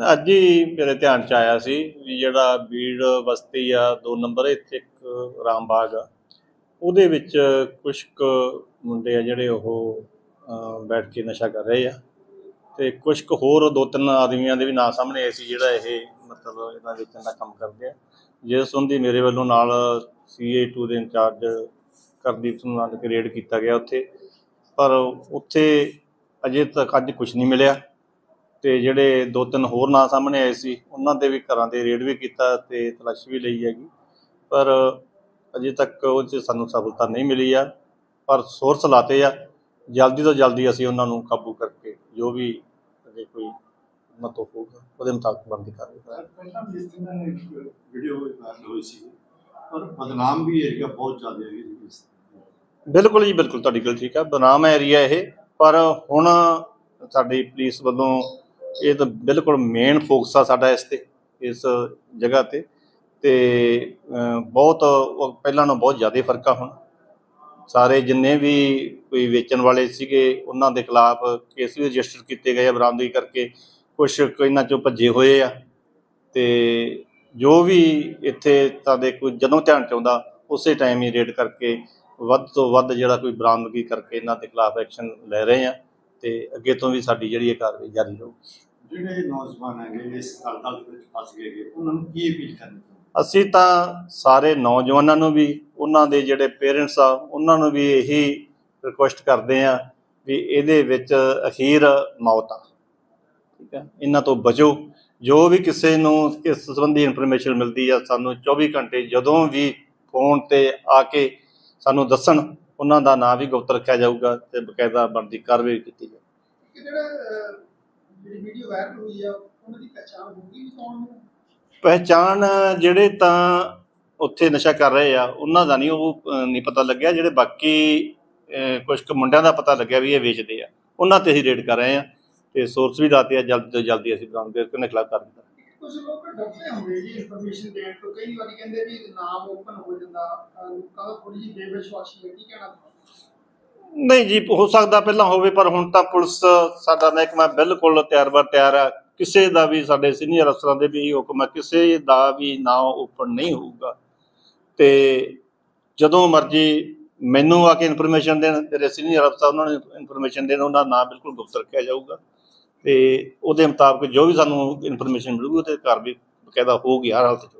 ਅੱਜ ਹੀ ਮੇਰੇ ਧਿਆਨ ਚ ਆਇਆ ਸੀ ਵੀ ਜਿਹੜਾ ਬੀੜ ਬਸਤੀ ਆ, ਦੋ ਨੰਬਰ ਇੱਥੇ ਇੱਕ ਰਾਮਬਾਗ ਆ। ਉਹਦੇ ਵਿੱਚ ਕੁਝ ਕੁ ਮੁੰਡੇ ਆ ਜਿਹੜੇ ਉਹ ਬੈਠ ਕੇ ਨਸ਼ਾ ਕਰ ਰਹੇ ਆ ਤੇ ਕੁਝ ਕੁ ਹੋਰ ਦੋ ਤਿੰਨ ਆਦਮੀਆਂ ਦੇ ਵੀ ਨਾਂ ਸਾਹਮਣੇ ਆਏ ਸੀ ਜਿਹੜਾ ਇਹ ਮਤਲਬ ਇਹਨਾਂ ਵੇਚਣ ਦਾ ਕੰਮ ਕਰਦੇ ਆ। ਜਿਸ ਸੰਬੰਧੀ ਮੇਰੇ ਵੱਲੋਂ ਨਾਲ CA2 ਦੇ ਇੰਚਾਰਜ ਕਰਦੀਪ ਸਿੰਘ ਨਾਲ ਕੇ ਰੇਡ ਕੀਤਾ ਗਿਆ ਉੱਥੇ। ਪਰ ਉੱਥੇ ਅਜੇ ਤੱਕ ਅੱਜ ਕੁਝ ਨਹੀਂ ਮਿਲਿਆ। ਤੇ ਜਿਹੜੇ ਦੋ ਤਿੰਨ ਹੋਰ ਨਾਂ ਸਾਹਮਣੇ ਆਏ ਸੀ ਉਹਨਾਂ ਦੇ ਵੀ ਘਰਾਂ ਦੇ ਰੇਡ ਵੀ ਕੀਤਾ ਤੇ ਤਲਾਸ਼ੀ ਵੀ ਲਈ ਹੈਗੀ। ਪਰ ਅਜੇ ਤੱਕ ਉਹ 'ਚ ਸਾਨੂੰ ਸਫਲਤਾ ਨਹੀਂ ਮਿਲੀ ਆ ਪਰ ਸੋਰਸ ਲਾਤੇ ਆ। ਜਲਦੀ ਤੋਂ ਜਲਦੀ ਅਸੀਂ ਉਹਨਾਂ ਨੂੰ ਕਾਬੂ ਕਰਕੇ ਜੋ ਵੀ ਅਜੇ ਕੋਈ ਮਤਲਬ ਹੋਊਗਾ ਉਹਦੇ ਮੁਤਾਬਕ ਬੰਦੀ ਕਾਰਵਾਈ ਕਰਾਂਗੇ। ਪਹਿਲਾਂ ਵੀ ਇਸ ਤਰ੍ਹਾਂ ਦੀ ਇੱਕ ਵੀਡੀਓ ਵਾਇਰਲ ਹੋਈ ਸੀ ਪਰ ਬਦਨਾਮ ਵੀ ਏਰੀਆ ਬਹੁਤ ਜ਼ਿਆਦਾ ਹੈ ਇਸ ਬਿਲਕੁਲ ਜੀ ਬਿਲਕੁਲ ਤੁਹਾਡੀ ਗੱਲ ਠੀਕ ਆ। ਬਨਾਮ ਏਰੀਆ ਇਹ ਪਰ ਹੁਣ ਸਾਡੀ ਪੁਲਿਸ ਵੱਲੋਂ ਇਹ ਤਾਂ ਬਿਲਕੁਲ ਮੇਨ ਫੋਕਸ ਆ ਸਾਡਾ ਇਸ ਤੇ, ਇਸ ਜਗ੍ਹਾ ਤੇ। ਤੇ ਬਹੁਤ ਪਹਿਲਾਂ ਨਾਲੋਂ ਬਹੁਤ ਜ਼ਿਆਦਾ ਫ਼ਰਕ ਆ ਹੁਣ। ਸਾਰੇ ਜਿੰਨੇ ਵੀ ਕੋਈ ਵੇਚਣ ਵਾਲੇ ਸੀਗੇ, ਉਹਨਾਂ ਦੇ ਖਿਲਾਫ ਕੇਸ ਵੀ ਰਜਿਸਟਰ ਕੀਤੇ ਗਏ ਆ ਬਰਾਮਦਗੀ ਕਰਕੇ। ਕੁਝ ਇਹਨਾਂ ਚੋਂ ਭੱਜੇ ਹੋਏ ਆ। ਤੇ ਜੋ ਵੀ ਇੱਥੇ ਤੁਹਾਡੇ ਕੋਈ ਜਦੋਂ ਧਿਆਨ ਚ ਆਉਂਦਾ, ਉਸੇ ਟਾਈਮ ਹੀ ਰੇਡ ਕਰਕੇ ਵੱਧ ਤੋਂ ਵੱਧ ਜਿਹੜਾ ਕੋਈ ਬਰਾਮਦਗੀ ਕਰਕੇ ਇਹਨਾਂ ਦੇ ਖਿਲਾਫ ਐਕਸ਼ਨ ਲੈ ਰਹੇ ਆ। ਤੇ ਅੱਗੇ ਤੋਂ ਵੀ ਸਾਡੀ ਜਿਹੜੀ ਇਹ ਕਾਰਵਾਈ ਜਾਰੀ ਰਹੂਗੀ ਜਿਹੜੇ ਨੌਜਵਾਨ ਹੈਗੇ ਇਸ ਦਲਦਲ ਵਿੱਚ ਫਸ ਗਏ ਹੈਗੇ, ਉਹਨਾਂ ਨੂੰ ਕੀ ਅਪੀਲ ਕਰਨੀ ਚਾਹੁੰਦੇ? ਅਸੀਂ ਤਾਂ ਸਾਰੇ ਨੌਜਵਾਨਾਂ ਨੂੰ ਵੀ ਉਹਨਾਂ ਦੇ ਜਿਹੜੇ ਪੇਰੈਂਟਸ ਆ ਉਹਨਾਂ ਨੂੰ ਵੀ ਇਹੀ ਰਿਕੁਐਸਟ ਕਰਦੇ ਆ ਵੀ ਇਹਦੇ ਵਿੱਚ ਅਖੀਰ ਮੌਤ ਆ। ਠੀਕ ਹੈ ਇਹਨਾਂ ਤੋਂ ਬਚੋ। ਜੋ ਵੀ ਕਿਸੇ ਨੂੰ ਇਸ ਸੰਬੰਧੀ ਇਨਫੋਰਮੇਸ਼ਨ ਮਿਲਦੀ ਆ ਸਾਨੂੰ 24 ਘੰਟੇ ਜਦੋਂ ਵੀ ਫੋਨ ਤੇ ਆ ਕੇ ਸਾਨੂੰ ਦੱਸਣ ਉਹਨਾਂ ਦਾ ਨਾਂ ਵੀ ਗੁਪਤ ਰੱਖਿਆ ਜਾਊਗਾ ਤੇ ਬਕਾਇਦਾ ਬਣਦੀ ਕਾਰਵਾਈ ਕੀਤੀ ਜਾਊਗੀ ਕਿ ਜਿਹੜਾ ਅਹ, ਜਿਹੜੀ ਵੀਡੀਓ ਵਾਇਰਲ ਹੋਈ ਆ ਉਹਨਾਂ ਦੀ ਪਛਾਣ ਹੋ ਗਈ ਵੀ ਕੌਣ ਨੇ? ਪਹਿਚਾਣ ਜਿਹੜੇ ਤਾਂ ਉੱਥੇ ਨਸ਼ਾ ਕਰ ਰਹੇ ਆ ਉਹਨਾਂ ਦਾ ਨਹੀਂ ਉਹ ਨਹੀਂ ਪਤਾ ਲੱਗਿਆ। ਜਿਹੜੇ ਬਾਕੀ ਕੁਝ ਕੁ ਮੁੰਡਿਆਂ ਦਾ ਪਤਾ ਲੱਗਿਆ ਵੀ ਇਹ ਵੇਚਦੇ ਆ। ਉਹਨਾਂ ਤੇ ਅਸੀਂ ਰੇਡ ਕਰ ਰਹੇ ਆ ਤੇ ਸੋਰਸ ਵੀ ਦਾਤੇ ਆ ਜਲਦੀ ਤੋਂ ਜਲਦੀ ਅਸੀਂ ਬਰਾਮਦ ਕਰਕੇ ਉਹਨਾਂ ਖਿਲਾਫ ਕਾਰਵਾਈ ਕਰਾਂਗੇ। ਕੁਝ ਲੋਕ ਡਰਦੇ ਹੁੰਦੇ ਜੀ ਇਨਫੋਰਮੇਸ਼ਨ ਦੇਣ ਤੋਂ। ਕਈ ਵਾਰੀ ਕਹਿੰਦੇ ਵੀ ਨਾਮ ਓਪਨ ਹੋ ਜਾਂਦਾ ਲੋਕਾਂ ਦਾ ਥੋੜੀ ਜਿਹੀ ਬੇਵਿਸ਼ਵਾਸੀ ਹੈ, ਕੀ ਕਹਿਣਾ ਨਹੀਂ ਜੀ, ਹੋ ਸਕਦਾ ਪਹਿਲਾਂ ਹੋਵੇ, ਪਰ ਹੁਣ ਤਾਂ ਪੁਲਿਸ, ਸਾਡਾ ਮਹਿਕਮਾ ਬਿਲਕੁਲ ਤਿਆਰ ਬਰ ਤਿਆਰ ਆ। ਕਿਸੇ ਦਾ ਵੀ ਸਾਡੇ ਸੀਨੀਅਰ ਅਫਸਰਾਂ ਦੇ ਵੀ ਹੁਕਮ ਹੈ ਕਿਸੇ ਦਾ ਵੀ ਨਾਂ ਓਪਨ ਨਹੀਂ ਹੋਊਗਾ। ਤੇ ਜਦੋਂ ਮਰਜ਼ੀ ਮੈਨੂੰ ਆ ਕੇ ਇਨਫੋਰਮੇਸ਼ਨ ਦੇਣ, ਮੇਰੇ ਸੀਨੀਅਰ ਅਫਸਰ ਉਹਨਾਂ ਨੂੰ ਇਨਫੋਰਮੇਸ਼ਨ ਦੇਣ, ਉਹਨਾਂ ਦਾ ਨਾਂ ਬਿਲਕੁਲ ਗੁਪਤ ਰੱਖਿਆ ਜਾਊਗਾ। ਤੇ ਉਹਦੇ ਮੁਤਾਬਕ ਜੋ ਵੀ ਸਾਨੂੰ ਇਨਫੋਰਮੇਸ਼ਨ ਮਿਲੂਗੀ, ਉਹਦੇ ਘਰ ਵੀ ਬਕਾਇਦਾ ਹੋਊਗੀ ਹਰ ਹਾਲਤ 'ਚ।